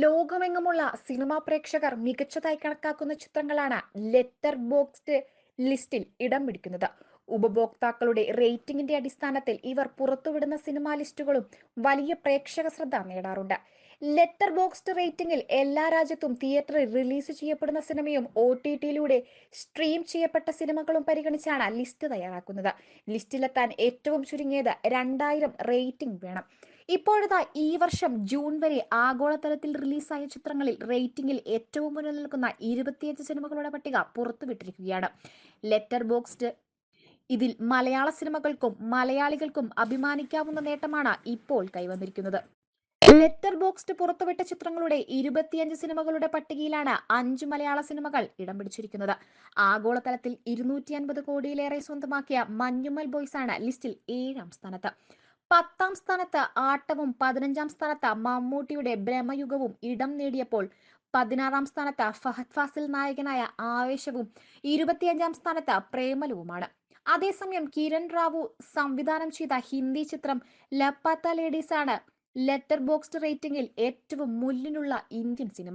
ലോകമെങ്ങുമുള്ള സിനിമാ പ്രേക്ഷകർ മികച്ചതായി കണക്കാക്കുന്ന ചിത്രങ്ങളാണ് ലെറ്റർ ബോക്സ് ലിസ്റ്റിൽ ഇടം പിടിക്കുന്നത്. ഉപഭോക്താക്കളുടെ റേറ്റിംഗിന്റെ അടിസ്ഥാനത്തിൽ ഇവർ പുറത്തുവിടുന്ന സിനിമാ ലിസ്റ്റുകളും വലിയ പ്രേക്ഷക ശ്രദ്ധ നേടാറുണ്ട്. ലെറ്റർ ബോക്സ്ഡ് റേറ്റിംഗിൽ എല്ലാ രാജ്യത്തും തിയേറ്ററിൽ റിലീസ് ചെയ്യപ്പെടുന്ന സിനിമയും ഒ ടി ടിയിലൂടെ സ്ട്രീം ചെയ്യപ്പെട്ട സിനിമകളും പരിഗണിച്ചാണ് ലിസ്റ്റ് തയ്യാറാക്കുന്നത്. ലിസ്റ്റിലെത്താൻ ഏറ്റവും ചുരുങ്ങിയത് രണ്ടായിരം റേറ്റിംഗ് വേണം. ഇപ്പോഴത്തെ ഈ വർഷം ജൂൺ വരെ ആഗോളതലത്തിൽ റിലീസായ ചിത്രങ്ങളിൽ റേറ്റിംഗിൽ ഏറ്റവും മുന്നിൽ നിൽക്കുന്ന ഇരുപത്തിയഞ്ച് സിനിമകളുടെ പട്ടിക പുറത്തുവിട്ടിരിക്കുകയാണ്. ലെറ്റർ ബോക്സ്ഡ് ഇതിൽ മലയാള സിനിമകൾക്കും മലയാളികൾക്കും അഭിമാനിക്കാവുന്ന നേട്ടമാണ് ഇപ്പോൾ കൈവന്നിരിക്കുന്നത്. ലെറ്റർ ബോക്സ്ഡ് പുറത്തുവിട്ട ചിത്രങ്ങളുടെ ഇരുപത്തിയഞ്ച് സിനിമകളുടെ പട്ടികയിലാണ് അഞ്ച് മലയാള സിനിമകൾ ഇടം പിടിച്ചിരിക്കുന്നത്. ആഗോളതലത്തിൽ ഇരുന്നൂറ്റി അൻപത് കോടിയിലേറെ സ്വന്തമാക്കിയ മഞ്ഞുമൽ ബോയ്സ് ആണ് ലിസ്റ്റിൽ ഏഴാം സ്ഥാനത്ത്. പത്താം സ്ഥാനത്ത് ആട്ടവും പതിനഞ്ചാം സ്ഥാനത്ത് മമ്മൂട്ടിയുടെ ബ്രഹ്മയുഗവും ഇടം നേടിയപ്പോൾ പതിനാറാം സ്ഥാനത്ത് ഫഹദ് ഫാസിൽ നായകനായ ആവേശവും ഇരുപത്തിയഞ്ചാം സ്ഥാനത്ത് പ്രേമലുവുമാണ്. അതേസമയം കിരൺ റാവു സംവിധാനം ചെയ്ത ഹിന്ദി ചിത്രം ലപ്പാത്ത ലേഡീസ് ആണ് ലെറ്റർ ബോക്സ്ഡ് റേറ്റിംഗിൽ ഏറ്റവും മുന്നിലുള്ള ഇന്ത്യൻ സിനിമ.